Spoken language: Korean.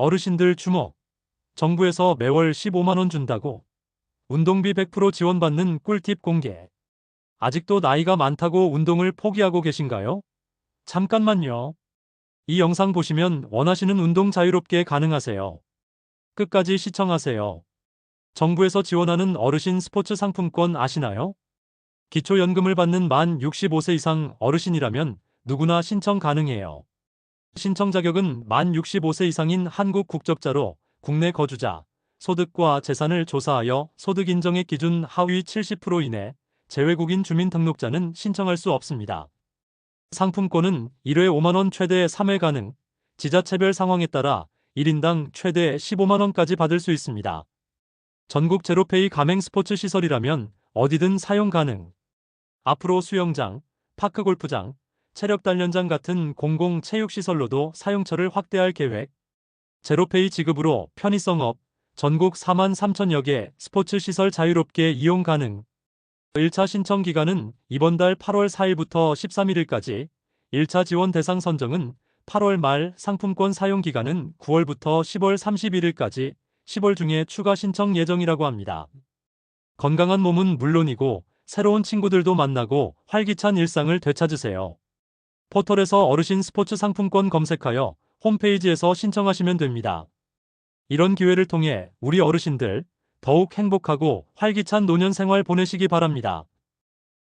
어르신들 주목. 정부에서 매월 15만원 준다고. 운동비 100% 지원받는 꿀팁 공개. 아직도 나이가 많다고 운동을 포기하고 계신가요? 잠깐만요. 이 영상 보시면 원하시는 운동 자유롭게 가능하세요. 끝까지 시청하세요. 정부에서 지원하는 어르신 스포츠 상품권 아시나요? 기초연금을 받는 만 65세 이상 어르신이라면 누구나 신청 가능해요. 신청 자격은 만 65세 이상인 한국 국적자로 국내 거주자, 소득과 재산을 조사하여 소득 인정액 기준 하위 70% 이내 재외국인 주민 등록자는 신청할 수 없습니다. 상품권은 1회 5만원 최대 3회 가능, 지자체별 상황에 따라 1인당 최대 15만원까지 받을 수 있습니다. 전국 제로페이 가맹 스포츠 시설이라면 어디든 사용 가능. 앞으로 수영장, 파크 골프장, 체력 단련장 같은 공공 체육시설로도 사용처를 확대할 계획. 제로페이 지급으로 편의성업, 전국 4만 3천여 개 스포츠 시설 자유롭게 이용 가능. 1차 신청 기간은 이번 달 8월 4일부터 13일까지, 1차 지원 대상 선정은 8월 말 상품권 사용 기간은 9월부터 10월 31일까지 10월 중에 추가 신청 예정이라고 합니다. 건강한 몸은 물론이고 새로운 친구들도 만나고 활기찬 일상을 되찾으세요. 포털에서 어르신 스포츠 상품권 검색하여 홈페이지에서 신청하시면 됩니다. 이런 기회를 통해 우리 어르신들 더욱 행복하고 활기찬 노년 생활 보내시기 바랍니다.